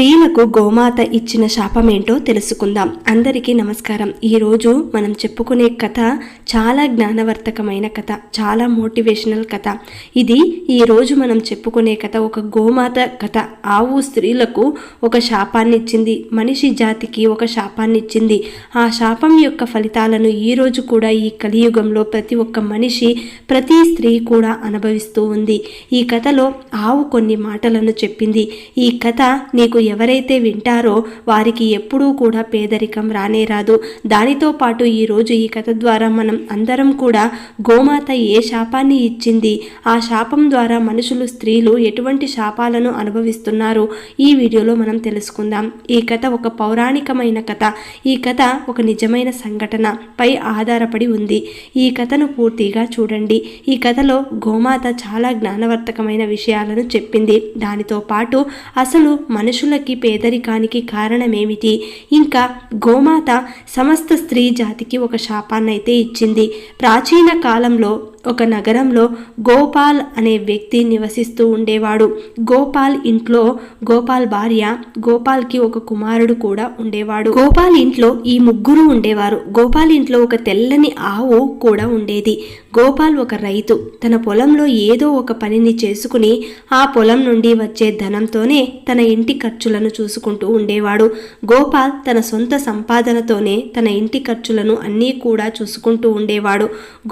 స్త్రీలకు గోమాత ఇచ్చిన శాపమేంటో తెలుసుకుందాం. అందరికీ నమస్కారం. ఈరోజు మనం చెప్పుకునే కథ చాలా జ్ఞానవర్తకమైన కథ చాలా మోటివేషనల్ కథ. ఇది ఈరోజు మనం చెప్పుకునే కథ ఒక గోమాత కథ. ఆవు స్త్రీలకు ఒక శాపాన్ని ఇచ్చింది మనిషి జాతికి ఒక శాపాన్ని ఇచ్చింది ఆ శాపం యొక్క ఫలితాలను ఈరోజు కూడా ఈ కలియుగంలో ప్రతి ఒక్క మనిషి ప్రతి స్త్రీ కూడా అనుభవిస్తూ ఉంది. ఈ కథలో ఆవు కొన్ని మాటలను చెప్పింది. ఈ కథ నీకు ఎవరైతే వింటారో వారికి ఎప్పుడూ కూడా పేదరికం రానే రాదు. దానితో పాటు ఈరోజు ఈ కథ ద్వారా మనం అందరం కూడా గోమాత ఏ శాపాన్ని ఇచ్చింది? ఆ శాపం ద్వారా మనుషులు స్త్రీలు ఎటువంటి శాపాలను అనుభవిస్తున్నారు? ఈ వీడియోలో మనం తెలుసుకుందాం. ఈ కథ ఒక పౌరాణికమైన కథ. ఈ కథ ఒక నిజమైన సంఘటన పై ఆధారపడి ఉంది. ఈ కథను పూర్తిగా చూడండి. ఈ కథలో గోమాత చాలా జ్ఞానవర్తకమైన విషయాలను చెప్పింది. దానితో పాటు అసలు మనుషులు మనుషులకి పేదరికానికి కారణమేమిటి? ఇంకా గోమాత సమస్త స్త్రీ జాతికి ఒక శాపాన్నైతే ఇచ్చింది. ప్రాచీన కాలంలో ఒక నగరంలో గోపాల్ అనే వ్యక్తి నివసిస్తూ ఉండేవాడు. గోపాల్ ఇంట్లో గోపాల్ భార్య గోపాల్కి ఒక కుమారుడు కూడా ఉండేవాడు. గోపాల్ ఇంట్లో ఈ ముగ్గురు ఉండేవారు. గోపాల్ ఇంట్లో ఒక తెల్లని ఆవు కూడా ఉండేది. గోపాల్ ఒక రైతు. తన పొలంలో ఏదో ఒక పనిని చేసుకుని ఆ పొలం నుండి వచ్చే ధనంతోనే తన ఇంటి ఖర్చులను చూసుకుంటూ ఉండేవాడు. గోపాల్ తన సొంత సంపాదనతోనే తన ఇంటి ఖర్చులను అన్నీ కూడా చూసుకుంటూ ఉండేవాడు.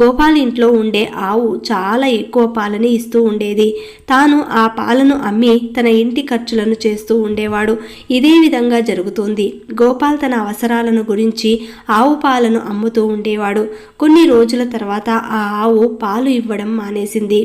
గోపాల్ ఇంట్లో ఉండే ఆవు చాలా ఎక్కువ పాలని ఇస్తూ ఉండేది. తాను ఆ పాలను అమ్మి తన ఇంటి ఖర్చులను చేస్తూ ఉండేవాడు. ఇదే విధంగా జరుగుతుంది. గోపాల్ తన అవసరాలను గురించి ఆవు పాలను అమ్ముతూ ఉండేవాడు. కొన్ని రోజుల తర్వాత ఆ ఆవు పాలు ఇవ్వడం మానేసింది.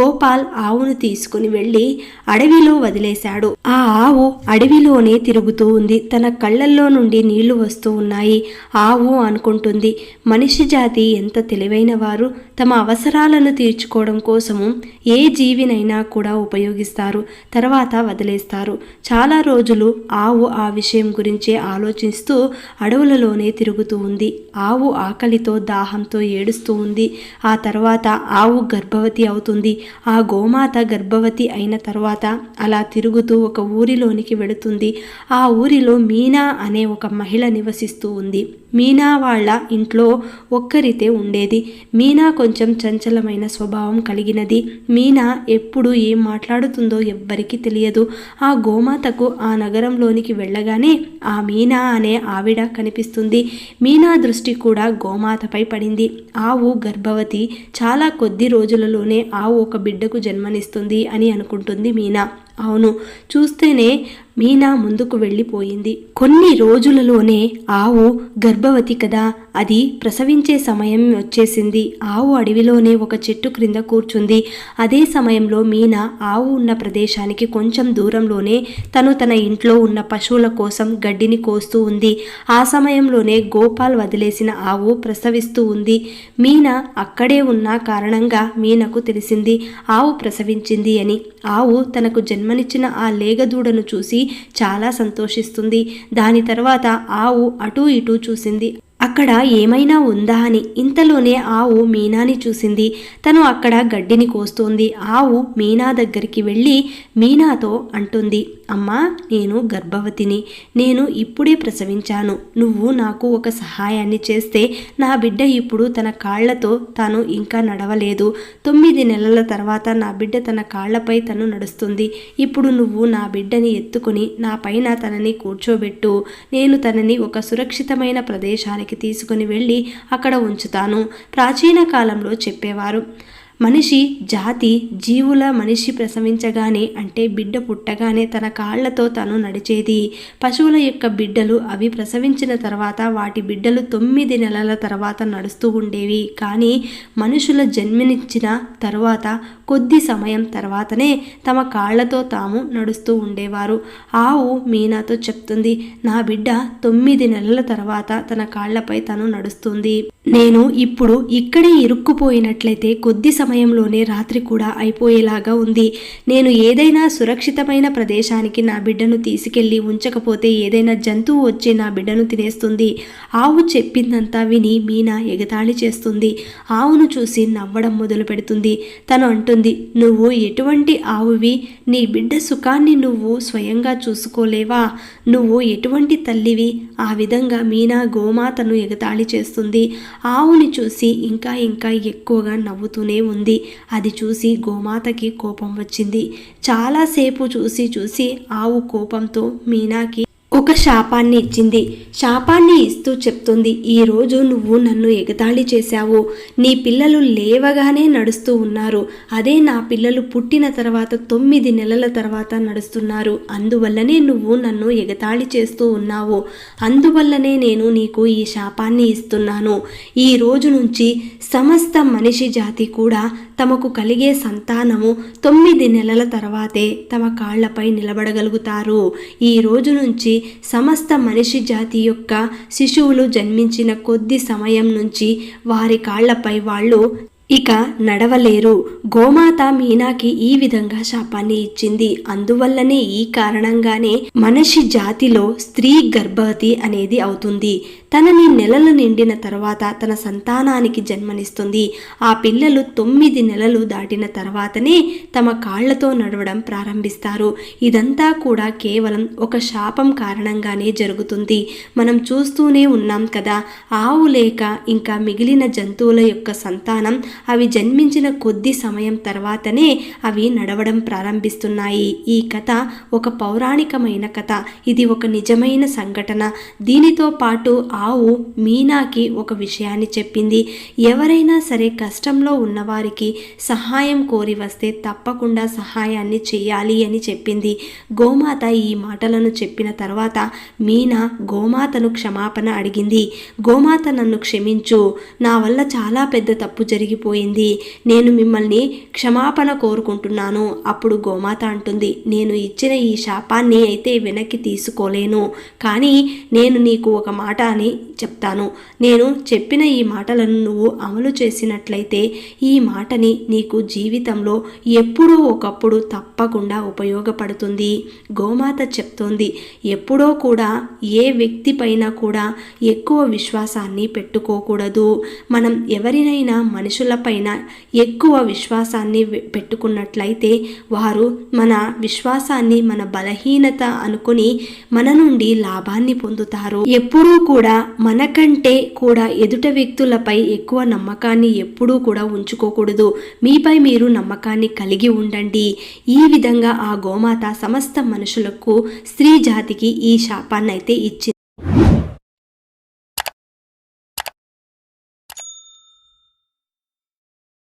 గోపాల్ ఆవును తీసుకుని వెళ్ళి అడవిలో వదిలేశాడు. ఆ ఆవు అడవిలోనే తిరుగుతూ ఉంది. తన కళ్ళల్లో నుండి నీళ్ళు వస్తూ ఉన్నాయి. ఆవు అనుకుంటుంది మనిషి జాతి ఎంత తెలివైన వారు తమ అవసరాలను తీర్చుకోవడం కోసము ఏ జీవినైనా కూడా ఉపయోగిస్తారు తర్వాత వదిలేస్తారు. చాలా రోజులు ఆవు ఆ విషయం గురించే ఆలోచిస్తూ అడవులలోనే తిరుగుతూ ఉంది. ఆవు ఆకలితో దాహంతో ఏడుస్తూ ఉంది. ఆ తర్వాత ఆవు గర్భవతి అవుతుంది. ఆ గోమాత గర్భవతి అయిన తర్వాత అలా తిరుగుతూ ఒక ఊరిలోనికి వెళుతుంది. ఆ ఊరిలో మీనా అనే ఒక మహిళ నివసిస్తూ ఉంది. మీనా వాళ్ళ ఇంట్లో ఒక్కరితే ఉండేది. మీనా కొంచెం చంచలమైన స్వభావం కలిగినది. మీనా ఎప్పుడు ఏం మాట్లాడుతుందో ఎవ్వరికీ తెలియదు. ఆ గోమాతకు ఆ నగరంలోనికి వెళ్ళగానే ఆ మీనా అనే ఆవిడ కనిపిస్తుంది. మీనా దృష్టి కూడా గోమాతపై పడింది. ఆవు గర్భవతి. చాలా కొద్ది రోజులలోనే ఆవు ఒక బిడ్డకు జన్మనిస్తుంది అని అనుకుంటుంది మీనా. అవును చూస్తేనే మీనా ముందుకు వెళ్ళిపోయింది. కొన్ని రోజులలోనే ఆవు గర్భవతి కదా అది ప్రసవించే సమయం వచ్చేసింది. ఆవు అడవిలోనే ఒక చెట్టు క్రింద కూర్చుంది. అదే సమయంలో మీనా ఆవు ఉన్న ప్రదేశానికి కొంచెం దూరంలోనే తను తన ఇంట్లో ఉన్న పశువుల కోసం గడ్డిని కోస్తూ ఉంది. ఆ సమయంలోనే గోపాల్ వదిలేసిన ఆవు ప్రసవిస్తూ ఉంది. మీనా అక్కడే ఉన్న కారణంగా మీనకు తెలిసింది ఆవు ప్రసవించింది అని. ఆవు తనకు జన్మనిచ్చిన ఆ లేగదూడను చూసి చాలా సంతోషిస్తుంది. దాని తర్వాత ఆవు అటూ ఇటూ చూసింది. అక్కడ ఏమైనా ఉందా అని ఇంతలోనే ఆవు మీనాని చూసింది. తను అక్కడ గడ్డిని కోస్తోంది. ఆవు మీనా దగ్గరికి వెళ్ళి మీనాతో అంటుంది అమ్మా నేను గర్భవతిని. నేను ఇప్పుడే ప్రసవించాను. నువ్వు నాకు ఒక సహాయాన్ని చేస్తే నా బిడ్డ ఇప్పుడు తన కాళ్ళతో తాను ఇంకా నడవలేదు. తొమ్మిది నెలల తర్వాత నా బిడ్డ తన కాళ్ళపై తను నడుస్తుంది. ఇప్పుడు నువ్వు నా బిడ్డని ఎత్తుకుని నా పైన తనని కూర్చోబెట్టు. నేను తనని ఒక సురక్షితమైన ప్రదేశానికి తీసుకుని వెళ్ళి అక్కడ ఉంచుతాను. ప్రాచీన కాలంలో చెప్పేవారు. మనిషి జాతి జీవుల మనిషి ప్రసవించగానే అంటే బిడ్డ పుట్టగానే తన కాళ్ళతో తను నడిచేది. పశువుల యొక్క బిడ్డలు అవి ప్రసవించిన తర్వాత వాటి బిడ్డలు తొమ్మిది నెలల తర్వాత నడుస్తూ ఉండేవి. కానీ మనుషుల జన్మనిచ్చిన తర్వాత కొద్ది సమయం తర్వాతనే తమ కాళ్ళతో తాము నడుస్తూ ఉండేవారు. ఆవు మీనాతో చెప్తుంది నా బిడ్డ తొమ్మిది నెలల తర్వాత తన కాళ్ళపై తను నడుస్తుంది. నేను ఇప్పుడు ఇక్కడే ఇరుక్కుపోయినట్లయితే కొద్ది సమయంలోనే రాత్రి కూడా అయిపోయేలాగా ఉంది. నేను ఏదైనా సురక్షితమైన ప్రదేశానికి నా బిడ్డను తీసుకెళ్ళి ఉంచకపోతే ఏదైనా జంతువు వచ్చి నా బిడ్డను తినేస్తుంది. ఆవు చెప్పిందంతా విని మీనా ఎగతాళి చేస్తుంది. ఆవును చూసి నవ్వడం మొదలు పెడుతుంది. తను అంటుంది నువ్వు ఎటువంటి ఆవువి? నీ బిడ్డ సుఖాన్ని నువ్వు స్వయంగా చూసుకోలేవా? నువ్వు ఎటువంటి తల్లివి? ఆ విధంగా మీనా గోమాతను ఎగతాళి చేస్తుంది. ఆవుని చూసి ఇంకా ఇంకా ఎక్కువగా నవ్వుతూనే ఉంది. అది చూసి గోమాతకి కోపం వచ్చింది. చాలాసేపు చూసి చూసి ఆవు కోపంతో మీనాకి ఒక శాపాన్ని ఇచ్చింది. శాపాన్ని ఇస్తూ చెప్తుంది ఈరోజు నువ్వు నన్ను ఎగతాళి చేశావు. నీ పిల్లలు లేవగానే నడుస్తూ ఉన్నారు. అదే నా పిల్లలు పుట్టిన తర్వాత తొమ్మిది నెలల తర్వాత నడుస్తున్నారు. అందువల్లనే నువ్వు నన్ను ఎగతాళి చేస్తూ ఉన్నావు. అందువల్లనే నేను నీకు ఈ శాపాన్ని ఇస్తున్నాను. ఈ రోజు నుంచి సమస్త మనిషి జాతి కూడా తమకు కలిగే సంతానము తొమ్మిది నెలల తర్వాతే తమ కాళ్ళపై నిలబడగలుగుతారు. ఈ రోజు నుంచి సమస్త మనిషి జాతి యొక్క శిశువులు జన్మించిన కొద్ది సమయం నుంచి వారి కాళ్ళపై వాళ్ళు ఇక నడవలేరు. గోమాత మీనాకి ఈ విధంగా శాపాన్ని ఇచ్చింది. అందువల్లనే ఈ కారణంగానే మనిషి జాతిలో స్త్రీ గర్భవతి అనేది అవుతుంది. తనని నెలలు నిండిన తర్వాత తన సంతానానికి జన్మనిస్తుంది. ఆ పిల్లలు తొమ్మిది నెలలు దాటిన తర్వాతనే తమ కాళ్ళతో నడవడం ప్రారంభిస్తారు. ఇదంతా కూడా కేవలం ఒక శాపం కారణంగానే జరుగుతుంది. మనం చూస్తూనే ఉన్నాం కదా ఆవు లేక ఇంకా మిగిలిన జంతువుల యొక్క సంతానం అవి జన్మించిన కొద్ది సమయం తర్వాతనే అవి నడవడం ప్రారంభిస్తున్నాయి. ఈ కథ ఒక పౌరాణికమైన కథ. ఇది ఒక నిజమైన సంఘటన. దీనితో పాటు ఆవు మీనాకి ఒక విషయాన్ని చెప్పింది. ఎవరైనా సరే కష్టంలో ఉన్నవారికి సహాయం కోరి వస్తే తప్పకుండా సహాయాన్ని చేయాలి అని చెప్పింది. గోమాత ఈ మాటలను చెప్పిన తర్వాత మీనా గోమాతను క్షమాపణ అడిగింది. గోమాత నన్ను క్షమించు. నా వల్ల చాలా పెద్ద తప్పు జరిగిపోయింది నేను మిమ్మల్ని క్షమాపణ కోరుకుంటున్నాను. అప్పుడు గోమాత అంటుంది నేను ఇచ్చిన ఈ శాపాన్ని అయితే వెనక్కి తీసుకోలేను. కానీ నేను నీకు ఒక మాట అని చెప్తాను. నేను చెప్పిన ఈ మాటలను నువ్వు అమలు చేసినట్లయితే ఈ మాటని నీకు జీవితంలో ఎప్పుడో ఒకప్పుడు తప్పకుండా ఉపయోగపడుతుంది. గోమాత చెప్తోంది ఎప్పుడో కూడా ఏ వ్యక్తి పైన కూడా ఎక్కువ విశ్వాసాన్ని పెట్టుకోకూడదు. మనం ఎవరినైనా మనుషుల పైన ఎక్కువ విశ్వాసాన్ని పెట్టుకున్నట్లయితే వారు మన విశ్వాసాన్ని మన బలహీనత అనుకుని మన నుండి లాభాన్ని పొందుతారు. ఎప్పుడూ కూడా మనకంటే కూడా ఎదుట వ్యక్తులపై ఎక్కువ నమ్మకాన్ని ఎప్పుడూ కూడా ఉంచుకోకూడదు. మీపై మీరు నమ్మకాన్ని కలిగి ఉండండి. ఈ విధంగా ఆ గోమాత సమస్త మనుషులకు స్త్రీ జాతికి ఈ శాపాన్నైతే అయితే ఇచ్చింది.